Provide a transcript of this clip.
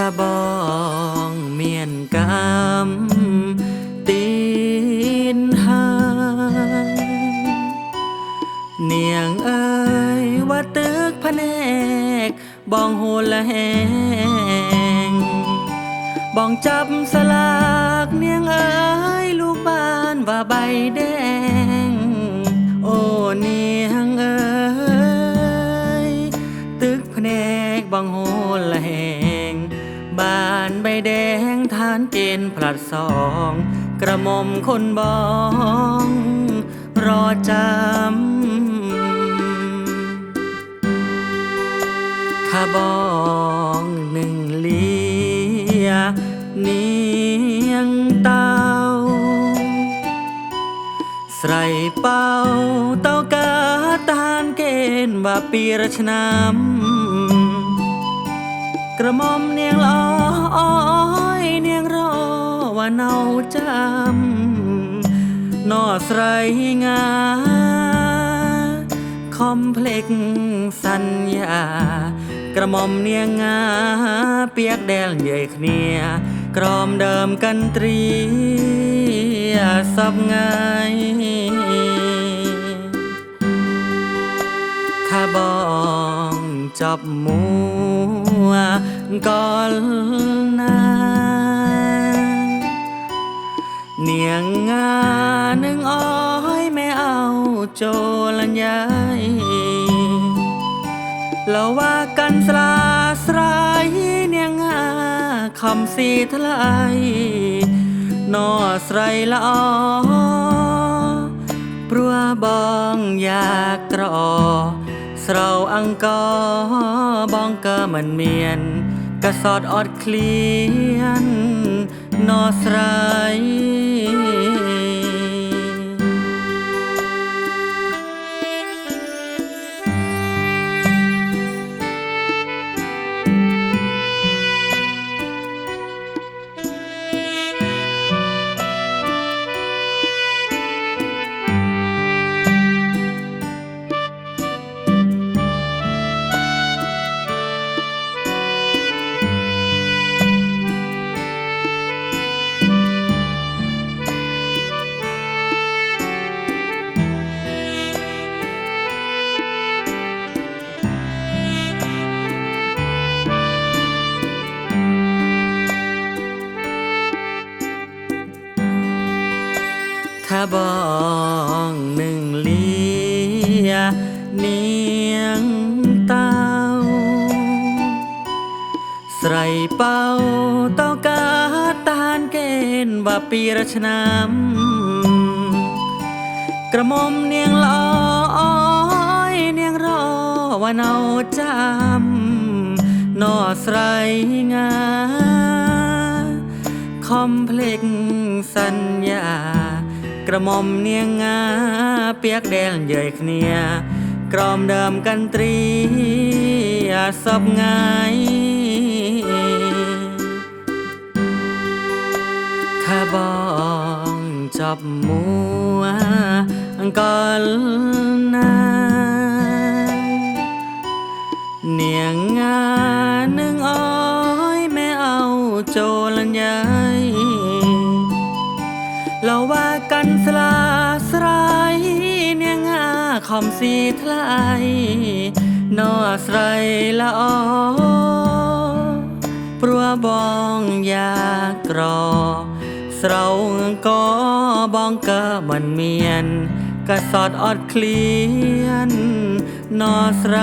องเมียนกำตีนหางเนียงเอ้ยว่าตึกพะแนกบองโหละแหงบองจับสลากเนียงเอ้ยลูกบ้านว่าใบแดง โอ้เนียงเอ้ยตึกแผนกบางโหละานใบแดงทานเกณฑ์ผลัดสอง กระหม่อมคนบอง รอจำข้าบองหนึ่งเลียเนียงเต้าใส่เป่าเต้ากาตานเกณฑ์ว่าปีรชนำกระหม่อมเนียงลอยเนียงรอว่าม ក្រមុំនាងល្អអយនាងរវណៅចាំណោស្រីងាខំភ្លេចសន្យា ក្រមុំនាងងាពីកដែលយាយគ្នា ក្រមដើមកិនត្រី សពងាយថាបងចប់មួយ วก่อนนาเนียงงาหนึ่งอ้อยไม่เอาโจลันยายเราว่ากันสลาสลายเนียงงาคำสีทลายนอสไรละออปรัวบองอยากกรอ ស្រោអង្គបងក៏មិនមានកសតអត់ឃ្លានណស្រ័យ នាងតៅស្រីបៅតៅកាតានកេនបាពីរឆ្នាំក្រមុំនាងល្អអើយនាងរវណៅចាំណោស្រីងាខំភ្លេចសញ្ញា ក្រមុំនាងងា ពាកដែលនិយាយគ្នា กรอมเดิมกันตรีอาสบงายข้าบองจับมัวก่อนนาเนียงงาหนึ่งอ้อยแม่เอาโจลันยายเราว่ากันสลา คอมสีทลายนอสไรละออปรัวบองยากรอ เสราก็บองเกอมันเมียนกะสอดออดเคลียนนอสไร